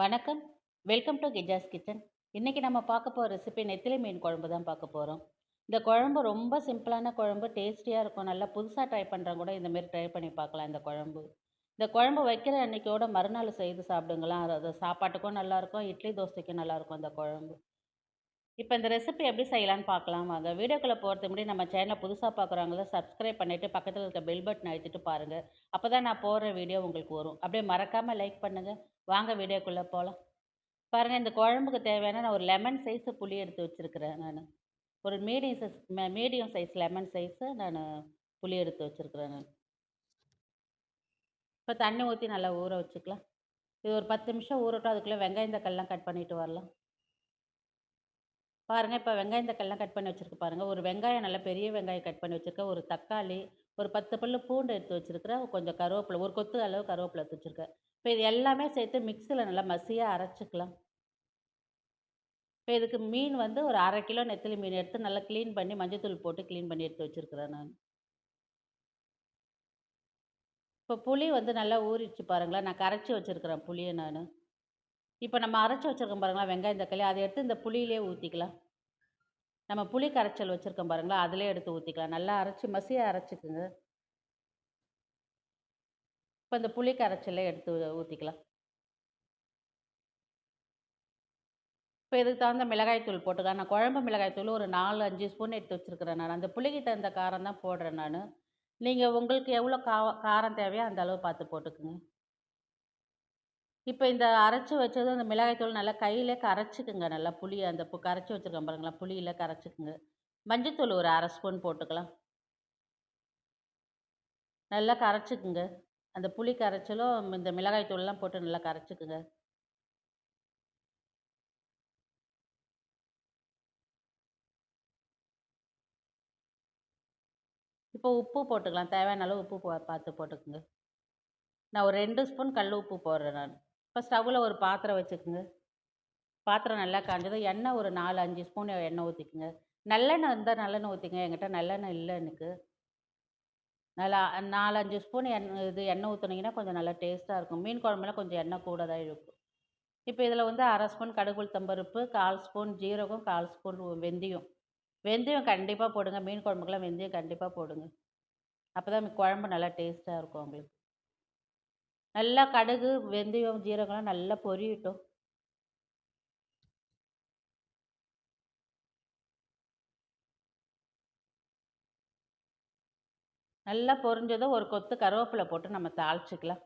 வணக்கம். Welcome to கிஜாஸ் kitchen இன்றைக்கி நம்ம பார்க்க போகிற ரெசிபி நெத்திலி மீன் குழம்பு தான் பார்க்க போகிறோம் இந்த குழம்பு ரொம்ப சிம்பிளான குழம்பு டேஸ்டியாக இருக்கும். நல்லா புதுசாக ட்ரை பண்ணுறவங்க கூட இந்தமாரி ட்ரை பண்ணி பார்க்கலாம் இந்த குழம்பு. இந்த குழம்பு வைக்கிற அன்னைக்கோட மறுநாள் செய்து சாப்பிடுங்களா அது அது சாப்பாட்டுக்கும் நல்லாயிருக்கும் இட்லி தோசைக்கும் நல்லாயிருக்கும் இந்த குழம்பு. இப்போ இந்த ரெசிபி எப்படி செய்யலான்னு பார்க்கலாம் வாங்க. வீடியோக்குள்ளே போகிறதுக்கு முன்னாடி நம்ம சேனலை புதுசாக பார்க்குறவங்கள சப்ஸ்கிரைப் பண்ணிவிட்டு பக்கத்தில் இருக்க பெல் பட்டன் அழுத்திட்டு பாருங்கள் அப்போ தான் நான் போடுற வீடியோ உங்களுக்கு வரும். அப்படியே மறக்காமல் லைக் பண்ணுங்கள் வாங்க வீடியோக்குள்ளே போகலாம் பாருங்கள் இந்த குழம்புக்கு தேவையான நான் ஒரு லெமன் சைஸு புளி எடுத்து வச்சுருக்கிறேன் நான். ஒரு medium size medium size lemon size நான் புளி எடுத்து வச்சுருக்கிறேன் நான். இப்போ தண்ணி ஊற்றி நல்லா ஊற வச்சுக்கலாம். இது ஒரு பத்து நிமிஷம் ஊறட்டும். அதுக்குள்ளே வெங்காயம் தக்காளிலாம் கட் பண்ணிவிட்டு வரலாம். பாருங்கள் இப்போ வெங்காயம் தக்காளிலாம் கட் பண்ணி வச்சுருக்கு பாருங்கள் ஒரு வெங்காயம் நல்லா பெரிய வெங்காயம் கட் பண்ணி வச்சுருக்கேன் ஒரு தக்காளி ஒரு பத்து பல்லு பூண்டு எடுத்து வச்சுருக்கிறேன் கொஞ்சம் கருவேப்பிலை ஒரு கொத்து அளவு கருவேப்பிலை எடுத்து வச்சுருக்கேன் இப்போ இது எல்லாமே சேர்த்து மிக்சியில் நல்லா மசியாக அரைச்சிக்கலாம். இப்போ இதுக்கு மீன் வந்து ஒரு அரை கிலோ நெத்திலி மீன் எடுத்து நல்லா க்ளீன் பண்ணி மஞ்சத்தூள் போட்டு க்ளீன் பண்ணி எடுத்து வச்சுருக்கிறேன் நான். இப்போ புளி வந்து நல்லா ஊறிச்சு பாருங்களேன். நான் கரைச்சி வச்சுருக்கிறேன் புளியை நான். இப்போ நம்ம அரைச்சி வச்சுருக்கோம் பாருங்களா வெங்காயம் தக்காளி. அதை எடுத்து இந்த புளியிலே ஊற்றிக்கலாம் நம்ம புளி கரைச்சல் வச்சுருக்கோம் பாருங்களா அதிலே எடுத்து ஊற்றிக்கலாம் நல்லா அரைச்சி மசியாக அரைச்சிக்குங்க. இப்போ இந்த புளி கரைச்சலை எடுத்து ஊற்றிக்கலாம் இப்போ இதுக்கு தகுந்த மிளகாய் தூள் போட்டுக்கலாம். நான் குழம்பு மிளகாய் தூள் ஒரு நாலு அஞ்சு ஸ்பூன் எடுத்து வச்சுருக்கிறேன் நான். அந்த புளிக்கு தகுந்த காரம் தான் போடுறேன் நான். நீங்கள் உங்களுக்கு எவ்வளோ கா காரம் தேவையோ அந்த அளவு பார்த்து போட்டுக்குங்க. இப்போ இந்த அரைச்சி வச்சது அந்த மிளகாய்த்தூள் நல்லா கையிலே கரைச்சிக்குங்க. நல்லா புளி அந்த பு கரைச்சி வச்சுருக்கேன் பாருங்களா புளியில் கரைச்சிக்குங்க. மஞ்சத்தூள் ஒரு அரை ஸ்பூன் போட்டுக்கலாம். நல்லா கரைச்சிக்குங்க. அந்த புளி கரைச்சலும் இந்த மிளகாய் தூள்லாம் போட்டு நல்லா கரைச்சிக்குங்க. இப்போ உப்பு போட்டுக்கலாம். தேவையான அளவு உப்பு பார்த்து போட்டுக்குங்க. நான் ஒரு ரெண்டு ஸ்பூன் கல் உப்பு போடுறேன் நான். இப்போ ஸ்டவ்வில் ஒரு பாத்திரம் வச்சுக்கோங்க. பாத்திரம் நல்லா காஞ்சதும் எண்ணெய் ஒரு நாலு அஞ்சு ஸ்பூன் எண்ணெய் ஊற்றிக்குங்க நல்லெண்ணெய் இருந்தால் நல்லெண்ணெய் ஊற்றிங்க என்கிட்ட நல்லெண்ணெய் இல்லை எனக்கு. நல்லா நாலஞ்சு ஸ்பூன் எண்ணெய் இது எண்ணெய் ஊற்றுனீங்கன்னா கொஞ்சம் நல்லா டேஸ்ட்டாக இருக்கும். மீன் குழம்புல கொஞ்சம் எண்ணெய் கூட தான் இருக்கும். இப்போ இதில் வந்து அரை ஸ்பூன் கடுகுள் தம்பருப்பு கால் ஸ்பூன் ஜீரகம் கால் ஸ்பூன் வெந்தயம். வெந்தயம் கண்டிப்பாக போடுங்க. மீன் குழம்புக்கெல்லாம் வெந்தயம் கண்டிப்பாக போடுங்க. அப்போ தான் குழம்பு நல்லா டேஸ்ட்டாக இருக்கும் உங்களுக்கு. நல்லா கடுகு வெந்தயம் ஜீரகம்லாம் நல்லா பொரியட்டும். நல்லா பொரிஞ்சதும் ஒரு கொத்து கருவேப்பிலை போட்டு நம்ம தாளிச்சிக்கலாம்.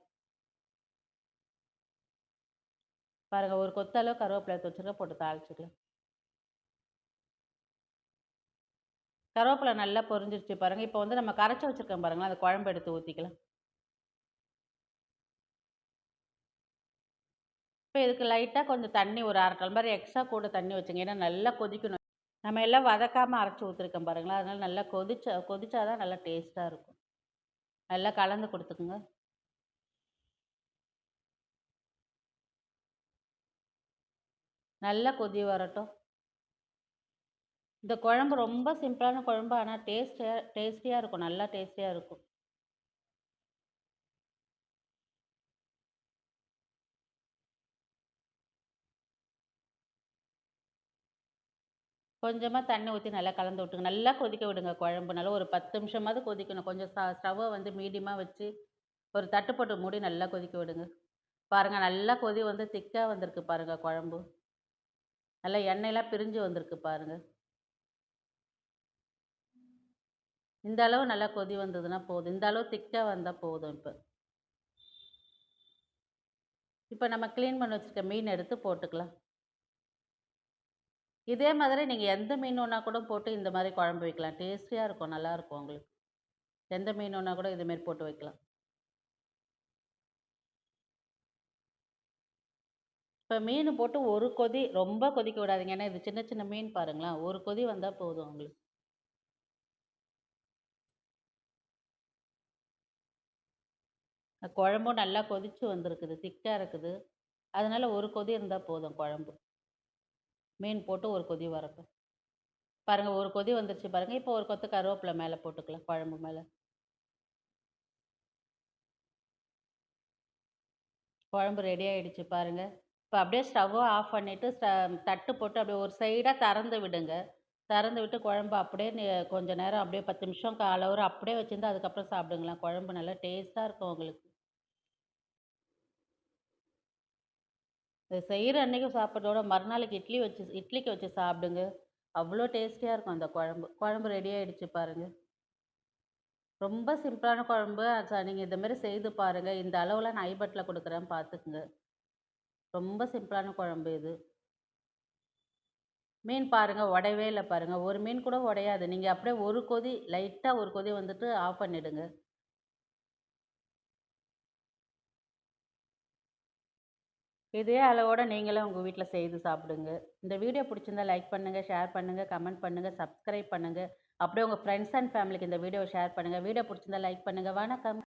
பாருங்கள் ஒரு கொத்தளவு கருவேப்பிலை வச்சுருக்க போட்டு தாளிச்சிக்கலாம். கருவேப்பிலை நல்லா பொரிஞ்சிருச்சு பாருங்கள் இப்போ வந்து நம்ம கரைச்சி வச்சுருக்கோம் பாருங்களேன் அந்த குழம்பு எடுத்து ஊற்றிக்கலாம் இப்போ இதுக்கு லைட்டாக கொஞ்சம் தண்ணி ஒரு அரை டம்ளர் எக்ஸ்ட்ரா கூட தண்ணி வச்சுங்க. ஏன்னா நல்லா கொதிக்கணும். நம்ம எல்லாம் வதக்காமல் அரைச்சி ஊற்றிருக்கோம் பாருங்களா அதனால் நல்லா கொதிச்சா கொதிச்சா தான் நல்லா டேஸ்ட்டாக இருக்கும். நல்லா கலந்து கொடுத்துக்குங்க. நல்லா கொதி வரட்டும். இந்த குழம்பு ரொம்ப சிம்பிளான குழம்பு ஆனால் டேஸ்டியாக டேஸ்டியாக இருக்கும். நல்லா டேஸ்டியாக இருக்கும். கொஞ்சமாக தண்ணி ஊற்றி நல்லா கலந்து விட்டுங்க நல்லா கொதிக்க விடுங்க குழம்பு நல்லா ஒரு பத்து நிமிஷமாவது கொதிக்கணும். கொஞ்சம் ஸ்ட ஸ்டவ்வை வந்து மீடியமாக வச்சு ஒரு தட்டு போட்டு மூடி நல்லா கொதிக்க விடுங்க. பாருங்கள் நல்லா கொதி வந்து திக்காக வந்திருக்கு பாருங்கள் குழம்பு. நல்லா எண்ணெயெல்லாம் பிரிஞ்சு வந்திருக்கு பாருங்கள் இந்த அளவு நல்லா கொதி வந்ததுன்னா போதும். இந்த அளவு திக்காக வந்தால் போதும் இப்போ. இப்போ நம்ம க்ளீன் பண்ணி வச்சுருக்க மீன் எடுத்து போட்டுக்கலாம். இதே மாதிரி நீங்கள் எந்த மீன் ஒன்றா கூட போட்டு இந்த மாதிரி குழம்பு வைக்கலாம். டேஸ்டியாக இருக்கும் நல்லாயிருக்கும் உங்களுக்கு. எந்த மீன் ஒன்றா கூட இதுமாரி போட்டு வைக்கலாம். இப்போ மீன் போட்டு ஒரு கொதி ரொம்ப கொதிக்க விடாதீங்க. ஏன்னா இது சின்ன சின்ன மீன் பாருங்களேன். ஒரு கொதி வந்தால் போதும் உங்களுக்கு. குழம்பும் நல்லா கொதித்து வந்திருக்குது. திக்காக இருக்குது. அதனால் ஒரு கொதி இருந்தால் போதும் குழம்பு. மீன் போட்டு ஒரு கொதி வரட்டும். பாருங்கள் ஒரு கொதி வந்துருச்சு பாருங்கள் இப்போ ஒரு கொத்து கருவேப்பிலை மேலே போட்டுக்கலாம் குழம்பு மேலே. குழம்பு ரெடி ஆகிடுச்சு பாருங்கள் இப்போ அப்படியே ஸ்டவ்வை ஆஃப் பண்ணிவிட்டு ஸ்ட தட்டு போட்டு அப்படியே ஒரு சைடாக திறந்து விடுங்க. திறந்து விட்டு குழம்பு அப்படியே கொஞ்சம் கொஞ்ச நேரம் அப்படியே 10 நிமிஷம், கால் ஒரு அப்படியே வச்சுருந்து அதுக்கப்புறம் சாப்பிடுங்களேன். குழம்பு நல்லா டேஸ்ட்டாக இருக்கும் உங்களுக்கு. இது செய்ற அன்னைக்கு சாப்பிடுறதோட மறுநாளைக்கு இட்லி வச்சு இட்லிக்கு வச்சு சாப்பிடுங்க. அவ்வளோ டேஸ்டியாக இருக்கும் அந்த குழம்பு. குழம்பு ரெடி ஆயிடுச்சு பாருங்கள் ரொம்ப சிம்பிளான குழம்பு. ச நீங்கள் இந்த செய்து பாருங்கள் இந்த அளவில் நான் ஐபட்டில் கொடுக்குறேன் பார்த்துக்குங்க. ரொம்ப சிம்பிளான குழம்பு இது. மீன் பாருங்கள் உடையவே இல்லை பாருங்கள் ஒரு மீன் கூட உடையாது. நீங்கள் அப்படியே ஒரு கொதி லைட்டாக ஒரு கொதி வந்துட்டு ஆஃப் பண்ணிவிடுங்க இதே அளவோட நீங்களும் உங்கள் வீட்டில் செய்து சாப்பிடுங்க. இந்த வீடியோ பிடிச்சிருந்தா லைக் பண்ணுங்கள் ஷேர் பண்ணுங்கள் கமெண்ட் பண்ணுங்கள் சப்ஸ்கிரைப் பண்ணுங்கள் அப்படியே உங்கள் ஃப்ரெண்ட்ஸ் அண்ட் ஃபேமிலிக்கு இந்த வீடியோ ஷேர் பண்ணுங்கள் வீடியோ பிடிச்சிருந்தா லைக் பண்ணுங்கள் வணக்கம்.